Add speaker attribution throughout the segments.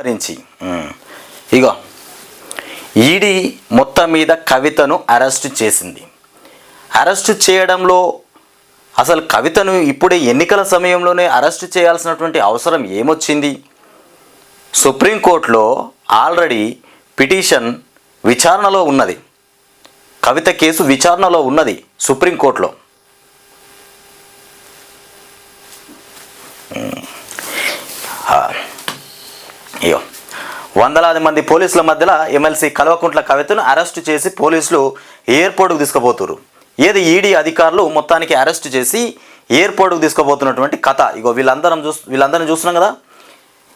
Speaker 1: గురించి ఇగో ఈడీ మొత్తం మీద కవితను అరెస్ట్ చేసింది. అరెస్ట్ చేయడంలో అసలు కవితను ఇప్పుడే ఎన్నికల సమయంలోనే అరెస్ట్ చేయాల్సినటువంటి అవసరం ఏమొచ్చింది? సుప్రీంకోర్టులో ఆల్రెడీ పిటిషన్ విచారణలో ఉన్నది. కవిత కేసు విచారణలో ఉన్నది సుప్రీంకోర్టులో. ఇయో వందలాది మంది పోలీసుల మధ్యలో ఎమ్మెల్సీ కల్వకుంట్ల కవితను అరెస్ట్ చేసి పోలీసులు ఎయిర్పోర్ట్కు తీసుకుపోతున్నారు ఏది ఈడీ అధికారులు మొత్తానికి అరెస్ట్ చేసి ఎయిర్పోర్ట్కు తీసుకుపోతున్నటువంటి కథ. ఇగో వీళ్ళందరం చూ వీళ్ళందరం చూస్తున్నాం కదా?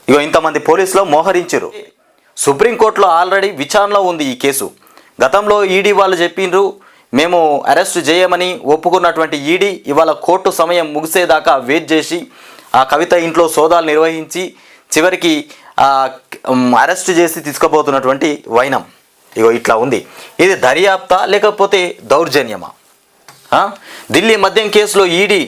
Speaker 1: ఇగో ఇంతమంది పోలీసులు మోహరించారు సుప్రీంకోర్టులో ఆల్రెడీ విచారణలో ఉంది ఈ కేసు. గతంలో ఈడీ వాళ్ళు చెప్పిండ్రు మేము అరెస్ట్ చేయమని ఒప్పుకున్నటువంటి ఈడీ ఇవాళ కోర్టు సమయం ముగిసేదాకా వెయిట్ చేసి ఆ కవిత ఇంట్లో సోదాలు నిర్వహించి చివరికి అరెస్ట్ చేసి తీసుకుపోతున్నటువంటి వైనం. ఇగో ఇట్లా ఉంది. ఇది దర్యాప్త లేకపోతే దౌర్జన్యమా? ఢిల్లీ మద్యం కేసులో ఈడీ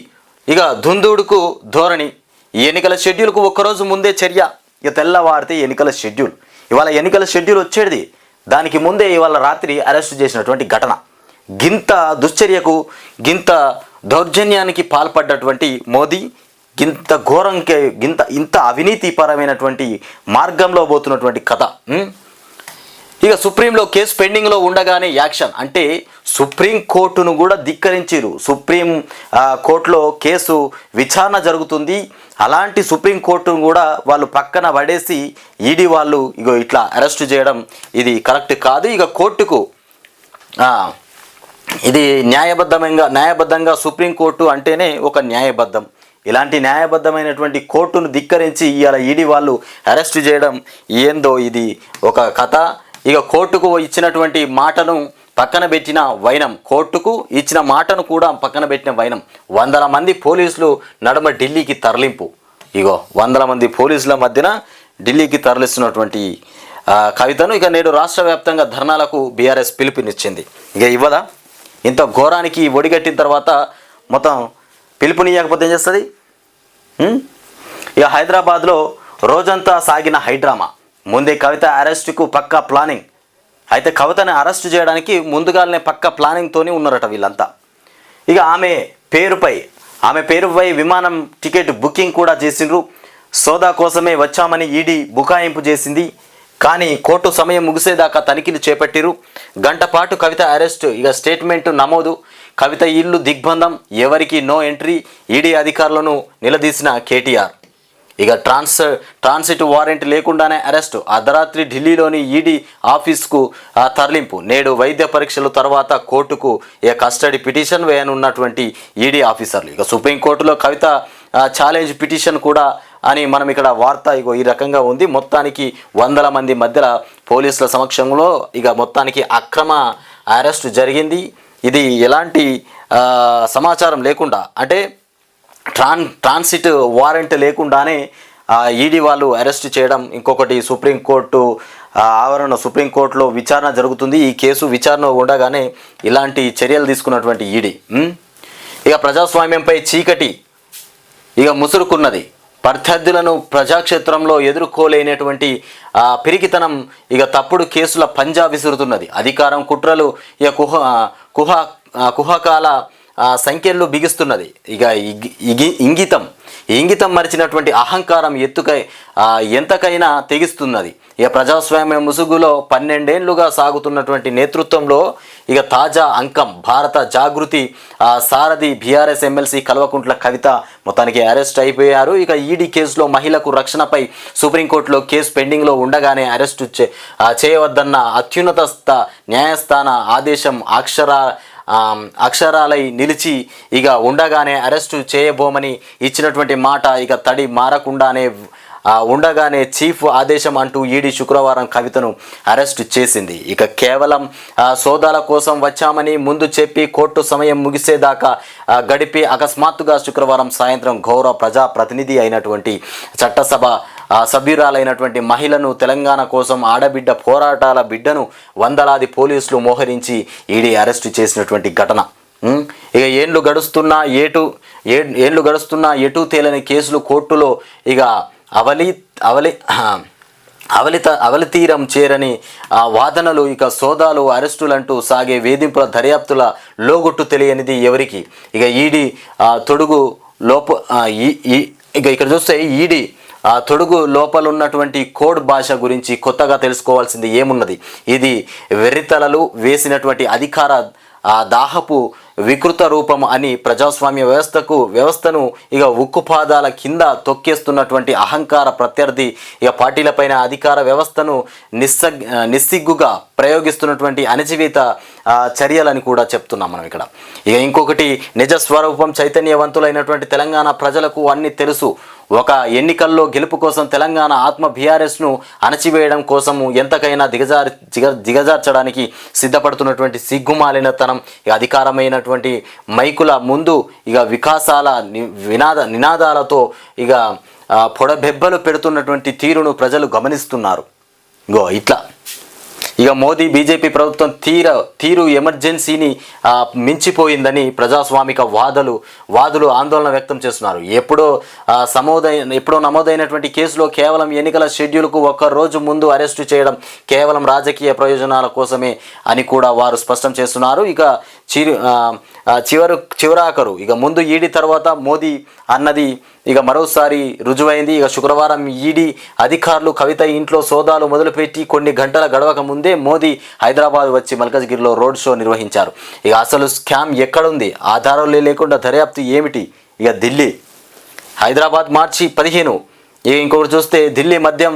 Speaker 1: ఇక దుందుడుకు ధోరణి. ఈ ఎన్నికల షెడ్యూల్కు ఒక్కరోజు ముందే చర్య. ఇక తెల్లవారితే ఎన్నికల షెడ్యూల్. ఇవాళ ఎన్నికల షెడ్యూల్ వచ్చేది. దానికి ముందే ఇవాళ రాత్రి అరెస్ట్ చేసినటువంటి ఘటన. గింత దుశ్చర్యకు గింత దౌర్జన్యానికి పాల్పడ్డటువంటి మోదీ ఇంత ఘోరంకే ఇంత ఇంత అవినీతిపరమైనటువంటి మార్గంలో పోతున్నటువంటి కథ ఇక సుప్రీంలో కేసు పెండింగ్లో ఉండగానే యాక్షన్. అంటే సుప్రీం కోర్టును కూడా ధిక్కరించారు సుప్రీం కోర్టులో కేసు విచారణ జరుగుతుంది. అలాంటి సుప్రీం కోర్టును కూడా వాళ్ళు పక్కన పడేసి ఈడీ వాళ్ళు ఇగో ఇట్లా అరెస్ట్ చేయడం ఇది కరెక్ట్ కాదు. ఇక కోర్టుకు ఇది న్యాయబద్ధంగా న్యాయబద్ధంగా సుప్రీంకోర్టు అంటేనే ఒక న్యాయబద్ధం. ఇలాంటి న్యాయబద్ధమైనటువంటి కోర్టును ధిక్కరించి ఇవాళ ఈడీ వాళ్ళు అరెస్ట్ చేయడం ఏందో ఇది ఒక కథ. ఇక కోర్టుకు ఇచ్చినటువంటి మాటను పక్కన పెట్టిన వైనం. కోర్టుకు ఇచ్చిన మాటను కూడా పక్కన పెట్టిన వైనం. వందల మంది పోలీసులు నడుమ ఢిల్లీకి తరలింపు. ఇగో వందల మంది పోలీసుల మధ్యన ఢిల్లీకి తరలిస్తున్నటువంటి కవితను ఇక నేడు రాష్ట్ర వ్యాప్తంగా ధర్నాలకు బీఆర్ఎస్ పిలుపునిచ్చింది. ఇక ఇవ్వదా? ఇంత ఘోరానికి ఒడిగట్టిన తర్వాత మొత్తం పిలుపునియకపోతే ఏం చేస్తుంది? ఇక హైదరాబాద్లో రోజంతా సాగిన హైడ్రామా ముందే కవిత అరెస్టుకు పక్కా ప్లానింగ్. అయితే కవితని అరెస్ట్ చేయడానికి ముందుగానే పక్క ప్లానింగ్తోనే ఉన్నారట వీళ్ళంతా. ఇక ఆమె పేరుపై ఆమె పేరుపై విమానం టికెట్ బుకింగ్ కూడా చేసిండ్రు. సోదా కోసమే వచ్చామని ఈడీ బుకాయింపు చేసింది. కానీ కోర్టు సమయం ముగిసేదాకా తనిఖీలు చేపట్టిరు గంట పాటు కవిత అరెస్ట్ ఇక స్టేట్మెంట్ నమోదు. కవిత ఇల్లు దిగ్బంధం ఎవరికి నో ఎంట్రీ ఈడీ అధికారులను నిలదీసిన కేటీఆర్. ఇక ట్రాన్స్ ట్రాన్సిట్ వారెంట్ లేకుండానే అరెస్ట్ అర్ధరాత్రి ఢిల్లీలోని ఈడీ ఆఫీస్కు తరలింపు. నేడు వైద్య పరీక్షల తర్వాత కోర్టుకు ఇక కస్టడీ పిటిషన్ వేయనున్నటువంటి ఈడీ ఆఫీసర్లు. ఇక సుప్రీంకోర్టులో కవిత ఛాలెంజ్ పిటిషన్ కూడా అని మనం ఇక్కడ వార్త ఇగో ఈ రకంగా ఉంది. మొత్తానికి వందల మంది మధ్యలో పోలీసుల సమక్షంలో ఇక మొత్తానికి అక్రమ అరెస్ట్ జరిగింది. ఇది ఎలాంటి సమాచారం లేకుండా అంటే ట్రాన్ ట్రాన్సిట్ వారెంట్ లేకుండానే ఈడీ వాళ్ళు అరెస్ట్ చేయడం ఇంకొకటి సుప్రీంకోర్టు ఆవరణ సుప్రీంకోర్టులో విచారణ జరుగుతుంది. ఈ కేసు విచారణ ఉండగానే ఇలాంటి చర్యలు తీసుకున్నటువంటి ఈడీ ఇక ప్రజాస్వామ్యంపై చీకటి ఇక ముసురుకున్నది. ప్రత్యర్థులను ప్రజాక్షేత్రంలో ఎదుర్కోలేనటువంటి పిరికితనం ఇక తప్పుడు కేసుల పంజా విసురుతున్నది. అధికారం కుట్రలు ఇక కుహ కుహ కుహకాల సంఖ్యలు బిగిస్తున్నది. ఇక ఇంగితం. ఇంగితం మరిచినటువంటి అహంకారం ఎత్తుకై ఎంతకైనా తెగిస్తున్నది. ఇక ప్రజాస్వామ్య ముసుగులో పన్నెండేండ్లుగా సాగుతున్నటువంటి నేతృత్వంలో ఇక తాజా అంకం భారత జాగృతి సారథి బీఆర్ఎస్ ఎమ్మెల్సీ కల్వకుంట్ల కవిత మొత్తానికి అరెస్ట్ అయిపోయారు. ఇక ఈడీ కేసులో మహిళకు రక్షణపై సుప్రీంకోర్టులో కేసు పెండింగ్లో ఉండగానే అరెస్టు చే- చేయవద్దన్న అత్యున్నత న్యాయస్థాన ఆదేశం అక్షర అక్షరాలై నిలిచి ఇక ఉండగానే అరెస్టు చేయబోమని ఇచ్చినటువంటి మాట ఇక తడి మారకుండానే ఉండగానే చీఫ్ ఆదేశం అంటూ ఈడీ శుక్రవారం కవితను అరెస్టు చేసింది. ఇక కేవలం ఆ, సోదాల కోసం వచ్చామని ముందు చెప్పి కోర్టు సమయం ముగిసేదాకా గడిపి అకస్మాత్తుగా శుక్రవారం సాయంత్రం గౌరవ ప్రజా ప్రతినిధి అయినటువంటి చట్టసభ సభ్యురాలైనటువంటి మహిళను తెలంగాణ కోసం ఆడబిడ్డ పోరాటాల బిడ్డను వందలాది పోలీసులు మోహరించి ఈడీ అరెస్టు చేసినటువంటి ఘటన. ఇక ఏండ్లు గడుస్తున్నా ఏటు ఏ ఏండ్లు గడుస్తున్నా ఎటు తేలని కేసులు కోర్టులో ఇక అవలి అవలి అవలిత అవలితీరం చేరని ఆ వాదనలు ఇక సోదాలు అరెస్టులంటూ సాగే వేధింపుల దర్యాప్తుల లోగుట్టు తెలియనిది ఎవరికి? ఇక ఈడీ ఆ, తొడుగు లోప ఈ- ఈ- ఇక ఇక్కడ చూస్తే ఈడీ ఆ తొడుగు లోపల ఉన్నటువంటి కోడ్ భాష గురించి కొత్తగా తెలుసుకోవాల్సింది ఏమున్నది? ఇది వెర్రితలలు వేసినటువంటి అధికార ఆ దాహపు వికృత రూపం అని ప్రజాస్వామ్య వ్యవస్థకు వ్యవస్థను ఇక ఉక్కుపాదాల కింద తొక్కేస్తున్నటువంటి అహంకార ప్రత్యర్థి ఇక పార్టీలపైన అధికార వ్యవస్థను నిస్సగ్ నిస్సిగ్గుగా ప్రయోగిస్తున్నటువంటి అణచివేత చర్యలని కూడా చెప్తున్నాం మనం ఇక్కడ. ఇక ఇంకొకటి నిజ స్వరూపం చైతన్యవంతులైనటువంటి తెలంగాణ ప్రజలకు అన్ని తెలుసు. ఒక ఎన్నికల్లో గెలుపు కోసం తెలంగాణ ఆత్మ బీఆర్ఎస్ను అణచివేయడం కోసము ఎంతకైనా దిగజారి దిగ దిగజార్చడానికి సిద్ధపడుతున్నటువంటి సిగ్గుమాలినతనం ఇక అధికారమైనటువంటి మైకుల ముందు ఇక వికాసాల ని- వినాద నినాదాలతో ఇక పొడబెబ్బలు పెడుతున్నటువంటి తీరును ప్రజలు గమనిస్తున్నారు. గో ఇట్లా. ఇక మోదీ బీజేపీ ప్రభుత్వం తీర తీరు ఎమర్జెన్సీని మించిపోయిందని ప్రజాస్వామిక వాదులు వాదులు ఆందోళన వ్యక్తం చేస్తున్నారు. ఎప్పుడో సమోదైన ఎప్పుడో నమోదైనటువంటి కేసులో కేవలం ఎన్నికల షెడ్యూల్కు ఒక్కరోజు రోజు ముందు అరెస్టు చేయడం కేవలం రాజకీయ ప్రయోజనాల కోసమే అని కూడా వారు స్పష్టం చేస్తున్నారు. ఇక చిరు చివరు చివరాకరు ఇక ముందు ఈడీ తర్వాత మోదీ అన్నది ఇక మరోసారి రుజువైంది. ఇక శుక్రవారం ఈడీ అధికారులు కవిత ఇంట్లో సోదాలు మొదలుపెట్టి కొన్ని గంటల గడవక ముందే మోదీ హైదరాబాద్ వచ్చి మల్కజ్గిరిలో రోడ్ షో నిర్వహించారు. ఇక అసలు స్కామ్ ఎక్కడుంది? ఆధారాలు లేకుండా దర్యాప్తు ఏమిటి? ఇక ఢిల్లీ. హైదరాబాద్ మార్చి పదిహేను. ఇక ఇంకొకటి చూస్తే ఢిల్లీ మద్యం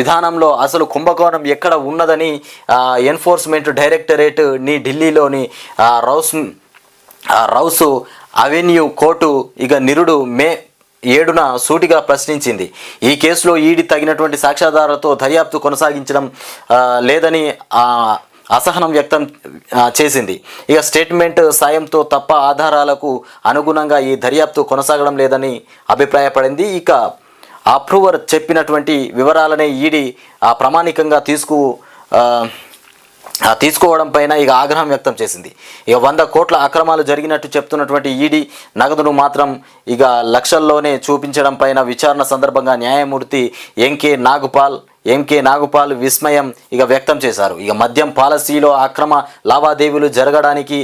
Speaker 1: విధానంలో అసలు కుంభకోణం ఎక్కడ ఉన్నదని ఎన్ఫోర్స్మెంట్ డైరెక్టరేట్ని ఢిల్లీలోని రౌస్ రౌసు అవెన్యూ కోర్టు ఇక నిరుడు మే ఏడున సూటిగా ప్రశ్నించింది. ఈ కేసులో ఈడీ తగినటువంటి సాక్ష్యాధారాలతో దర్యాప్తు కొనసాగించడం లేదని అసహనం వ్యక్తం చేసింది. ఇక స్టేట్మెంట్ సాయంతో తప్ప ఆధారాలకు అనుగుణంగా ఈ దర్యాప్తు కొనసాగడం లేదని అభిప్రాయపడింది. ఇక అప్రూవర్ చెప్పినటువంటి వివరాలనే ఈడీ ఆ ప్రామాణికంగా తీసుకు తీసుకోవడం పైన ఇక ఆగ్రహం వ్యక్తం చేసింది. ఇక వంద కోట్ల అక్రమాలు జరిగినట్టు చెప్తున్నటువంటి ఈడీ నగదును మాత్రం ఇక లక్షల్లోనే చూపించడం పైన విచారణ సందర్భంగా న్యాయమూర్తి ఎంకే నాగుపాల్ ఎంకే నాగుపాల్ విస్మయం ఇక వ్యక్తం చేశారు. ఇక మద్యం పాలసీలో అక్రమ లావాదేవీలు జరగడానికి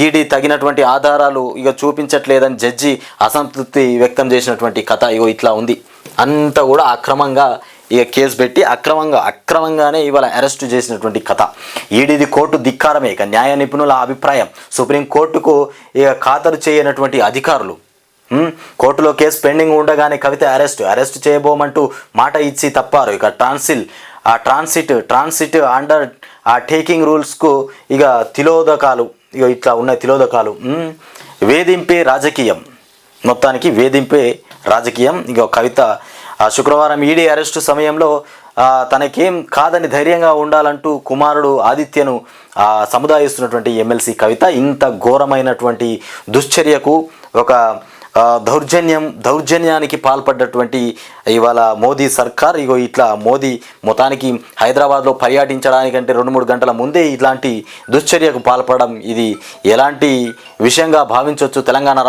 Speaker 1: ఈడీ తగినటువంటి ఆధారాలు ఇక చూపించట్లేదని జడ్జి అసంతృప్తి వ్యక్తం చేసినటువంటి కథ ఇగో ఇట్లా ఉంది. అంతా కూడా అక్రమంగా ఇక కేసు పెట్టి అక్రమంగా అక్రమంగానే ఇవాళ అరెస్ట్ చేసినటువంటి కథ. ఈడీది కోర్టు ధిక్కారమే ఇక న్యాయ నిపుణుల అభిప్రాయం. సుప్రీం కోర్టుకు ఇక ఖాతరు చేయనటువంటి అధికారులు కోర్టులో కేసు పెండింగ్ ఉండగానే కవిత అరెస్ట్ అరెస్ట్ చేయబోమంటూ మాట ఇచ్చి తప్పారు. ఇక ట్రాన్సిల్ ఆ ట్రాన్సిట్ ట్రాన్సిట్ అండర్ ఆ టేకింగ్ రూల్స్కు ఇక తిలోదకాలు ఇక ఇట్లా ఉన్న తిలోదకాలు వేధింపే రాజకీయం. మొత్తానికి వేధింపే రాజకీయం. ఇక కవిత శుక్రవారం ఈడీ అరెస్టు సమయంలో తనకేం కాదని ధైర్యంగా ఉండాలంటూ కుమారుడు ఆదిత్యను సముదాయిస్తున్నటువంటి ఎమ్మెల్సీ కవిత ఇంత ఘోరమైనటువంటి దుశ్చర్యకు ఒక దౌర్జన్యం దౌర్జన్యానికి పాల్పడ్డటువంటి ఇవాళ మోదీ సర్కార్ ఇగో ఇట్లా మోదీ మొత్తానికి హైదరాబాద్లో పర్యటించడానికంటే రెండు మూడు గంటల ముందే ఇట్లాంటి దుశ్చర్యకు పాల్పడడం ఇది ఎలాంటి విషయంగా భావించవచ్చు తెలంగాణ